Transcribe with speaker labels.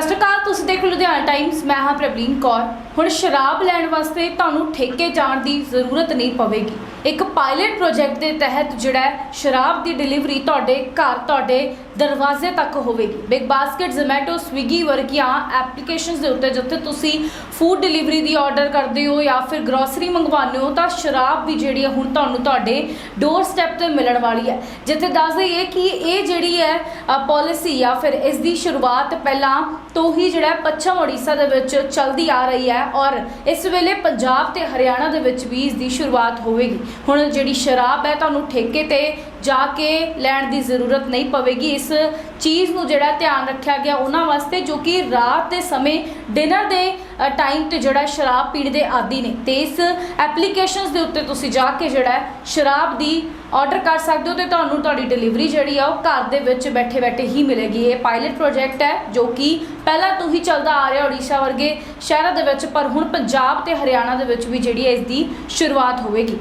Speaker 1: ਸਤਿ ਸ਼੍ਰੀ ਅਕਾਲ ਤੁਸੀਂ ਦੇਖ ਲੁਧਿਆਣਾ ਟਾਈਮਸ ਮੈਂ ਹਾਂ ਪ੍ਰਵੀਨ ਕੌਰ। ਹੁਣ ਸ਼ਰਾਬ ਲੈਣ ਵਾਸਤੇ ਤੁਹਾਨੂੰ ਠੇਕੇ ਜਾਣ ਦੀ ਜ਼ਰੂਰਤ ਨਹੀਂ ਪਵੇਗੀ। ਇੱਕ ਪਾਇਲਟ ਪ੍ਰੋਜੈਕਟ ਦੇ ਤਹਿਤ ਜਿਹੜਾ ਹੈ, ਸ਼ਰਾਬ ਦੀ ਡਿਲੀਵਰੀ ਤੁਹਾਡੇ ਘਰ, ਤੁਹਾਡੇ ਦਰਵਾਜ਼ੇ ਤੱਕ ਹੋਵੇਗੀ। ਬਿਗ ਬਾਸਕਟ ਜ਼ੋਮੈਟੋ ਸਵਿਗੀ ਵਰਗੀਆਂ ਐਪਲੀਕੇਸ਼ਨਸ ਦੇ ਉੱਤੇ ਜਿੱਥੇ ਤੁਸੀਂ ਫੂਡ ਡਿਲੀਵਰੀ ਦੀ ਆਰਡਰ ਕਰਦੇ ਹੋ ਜਾਂ ਫਿਰ ਗਰੋਸਰੀ ਮੰਗਵਾਉਂਦੇ ਹੋ, ਤਾਂ ਸ਼ਰਾਬ ਵੀ ਜਿਹੜੀ ਹੈ ਹੁਣ ਤੁਹਾਨੂੰ ਤੁਹਾਡੇ ਡੋਰ ਸਟੈਪ ਤੇ ਮਿਲਣ ਵਾਲੀ ਹੈ। ਜਿੱਥੇ ਦੱਸ ਦਈਏ ਕਿ ਇਹ ਜਿਹੜੀ ਹੈ ਪਾਲਿਸੀ ਜਾਂ ਫਿਰ ਇਸ ਦੀ ਸ਼ੁਰੂਆਤ ਪਹਿਲਾਂ ਤੋਂ ਹੀ ਜਿਹੜਾ ਹੈ, ਪੱਛਮ ਉੜੀਸਾ ਦੇ ਵਿੱਚ ਚੱਲਦੀ ਆ ਰਹੀ ਹੈ। ਔਰ ਇਸ ਵੇਲੇ ਪੰਜਾਬ ਤੇ ਹਰਿਆਣਾ ਦੇ ਵਿੱਚ ਵੀ ਇਸ ਦੀ ਸ਼ੁਰੂਆਤ ਹੋਵੇਗੀ। ਹੁਣ ਜਿਹੜੀ ਸ਼ਰਾਬ ਹੈ ਤੁਹਾਨੂੰ ਠੇਕੇ ਤੇ ਜਾ ਕੇ ਲੈਣ ਦੀ ਜ਼ਰੂਰਤ ਨਹੀਂ ਪਵੇਗੀ। ਇਸ ਚੀਜ਼ ਨੂੰ ਜਿਹੜਾ ਧਿਆਨ ਰੱਖਿਆ ਗਿਆ ਉਹਨਾਂ ਵਾਸਤੇ ਜੋ ਕਿ ਰਾਤ ਦੇ ਸਮੇਂ ਡਿਨਰ ਦੇ ਟਾਈਮ ਤੇ ਜਿਹੜਾ ਸ਼ਰਾਬ ਪੀਣ ਦੇ ਆਦੀ ਨੇ। ਤੇ ਇਸ ਐਪਲੀਕੇਸ਼ਨਸ ਦੇ ਉੱਤੇ ਤੁਸੀਂ ਜਾ ਕੇ ਜਿਹੜਾ ਸ਼ਰਾਬ ਦੀ ਆਰਡਰ ਕਰ ਸਕਦੇ ਹੋ ਤੇ ਤੁਹਾਨੂੰ ਤੁਹਾਡੀ ਡਿਲੀਵਰੀ ਜਿਹੜੀ ਆ ਉਹ ਘਰ ਦੇ ਵਿੱਚ ਬੈਠੇ ਬੈਠੇ ਹੀ ਮਿਲੇਗੀ। ਇਹ ਪਾਇਲਟ ਪ੍ਰੋਜੈਕਟ ਹੈ ਜੋ ਕਿ ਪਹਿਲਾਂ ਤੋਂ ਹੀ ਚੱਲਦਾ ਆ ਰਿਹਾ ਓਡੀਸ਼ਾ ਵਰਗੇ ਸ਼ਹਿਰਾਂ ਦੇ ਵਿੱਚ, ਪਰ ਹੁਣ ਪੰਜਾਬ ਤੇ ਹਰਿਆਣਾ ਦੇ ਵਿੱਚ ਵੀ ਜਿਹੜੀ ਹੈ ਇਸ ਦੀ ਸ਼ੁਰੂਆਤ ਹੋਵੇਗੀ।